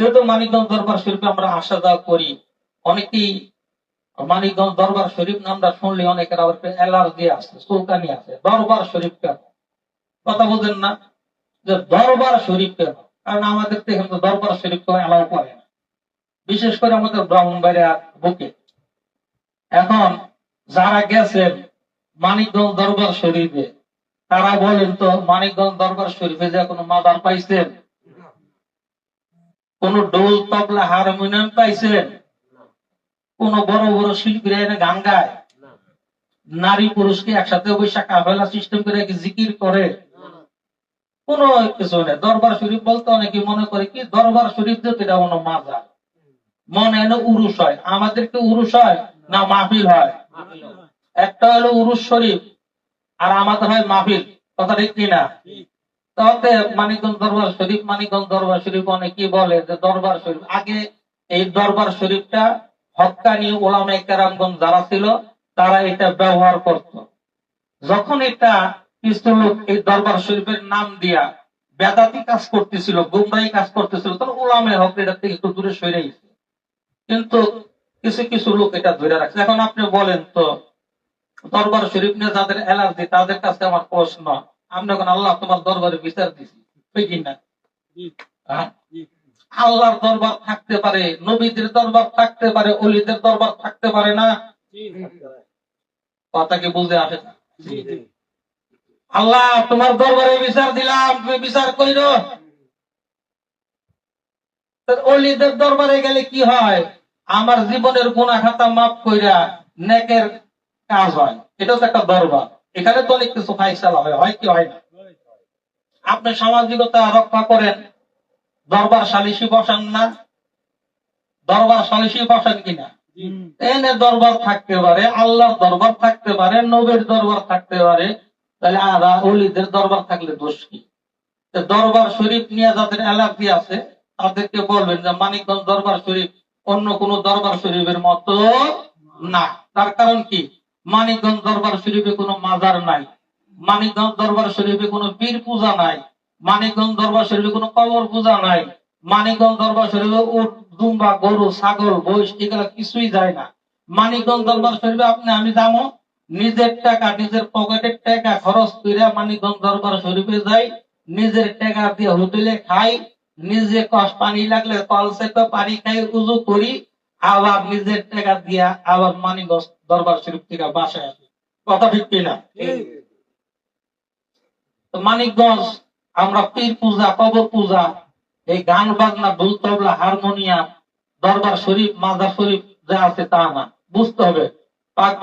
যেহেতু মানিকগঞ্জ দরবার শরীফে আমরা আসা যাওয়া করি, অনেকেই মানিকগঞ্জ দরবার শরীফ নামটা শুনলে অনেকের আবার অ্যালার্জি আছে চুলকানি আছে দরবার শরীফ কেন? কথা বলছেন না? যে দরবার শরীফ কেন? কারণ আমাদের তো এখানে দরবার শরীফ কেউ অ্যালাউ করে না। বিশেষ করে আমাদের ব্রাহ্মণবাড়িয়া বুকে। এখন যারা গেছেন মানিকগঞ্জ দরবার শরীফে, তারা বলেন তো মানিকগঞ্জ দরবার শরীফে যে কোনো মাদার পাইছেন? কোন ডোল তবলা হারমোনিয়াম পাইছেন কোন বড় বড় শিল্পীরা এনে গান গায়? নারী পুরুষকে একসাথে বৈশাখ কাফেলা সিস্টেম করে জিকির করে? কোন কিছু নেই। দরবার শরীফ বলতে অনেকে মনে করে কি দরবার শরীফ যে এটা কোনো মাজার। মনে এনে উরুষ হয়। আমাদেরকে উরুষ হয় না মাহফিল হয়? একটা হলো উরুষ শরীফ আর আমাদের হয় মাহফিল। কথা ঠিক কিনা? তাহলে মানিকগঞ্জ দরবার শরীফ, মানিকগঞ্জ দরবার শরীফ অনেকে বলে যে দরবার শরীফ। আগে এই দরবার শরীফটা হকানি ওলামে কেরামগঞ্জ যারা ছিল, তারা এটা ব্যবহার করত। যখন এটা কিছু লোক এই দরবার শরীফের নাম দিয়া বেদাতি কাজ করতেছিল গুমরাই কাজ করতেছিল, তখন ওলামে হক এটা থেকে একটু দূরে সরে গেছে। কিন্তু কিছু কিছু লোক এটা ধরে রাখছে। এখন আপনি বলেন তো, দরবার শরীফ নিয়ে যাদের অ্যালার্জি তাদের কাছে আমার প্রশ্ন আমি এখন আল্লাহ তোমার দরবারে বিচার দিছি কি না? হ্যাঁ? আল্লাহর দরবার থাকতে পারে নবীদের দরবার থাকতে পারে অলিদের দরবার থাকতে পারে না। কথা কি বুঝে আসে না? আল্লাহ তোমার দরবারে বিচার দিলাম তুমি বিচার কইরো তো অলিদের দরবারে গেলে কি হয়? আমার জীবনের গুণা খাতা মাফ কইরা নেকের কাজ হয়। এটা তো একটা দরবার। এখানে তো অনেক কিছু ফাইসালা হয় হয় কি হয় না? আপনি সামাজিকতা রক্ষা করেন দরবার সালিশি বসান না। দরবার সালিশি বসান কিনা? এনে দরবার থাকতে পারে আল্লাহর দরবার থাকতে পারে নবীর দরবার থাকতে পারে। তাহলে আর অলিদের দরবার থাকলে দোষ কি? দরবার শরীফ নিয়ে যাদের অ্যালার্জি আছে তাদেরকে বলবেন যে মানিকগঞ্জ দরবার শরীফ অন্য কোন দরবার শরীফের মতো না। তার কারণ কি? মানিকগঞ্জ দরবার শরীফে কোনো মাজার নাই। মানিকগঞ্জ দরবার শরীফে কোনো পীর পূজা নাই। মানিকগঞ্জ দরবার শরীফে কোনো কবর পূজা নাই। মানিকগঞ্জ দরবার শরীফে উট দুম্বা গরু, ছাগল, বৈশ এগুলো কিছুই যায় না। মানিকগঞ্জ দরবার শরীফে আপনি, আমি যাব, নিজের টাকা, নিজের পকেটের টাকা খরচ করে মানিকগঞ্জ দরবার শরীফে যাই, নিজের টাকা দিয়ে হোটেলে খাই, নিজে কষ্ট পানি লাগলে কল সেপে পানি খাই, উজু করি, আবার নিজের টাকা দিয়া আবার মানিকগঞ্জ দরবার শরীফ থেকে বাসায় আসে। কথা ঠিক কিনা? তো মানিকগঞ্জ আমরা পীর পূজা কবর পূজা এই গান বাজনা ঢোল তবলা হারমোনিয়াম দরবার শরীফ মাজার শরীফ যা আছে তা না। বুঝতে হবে। পাক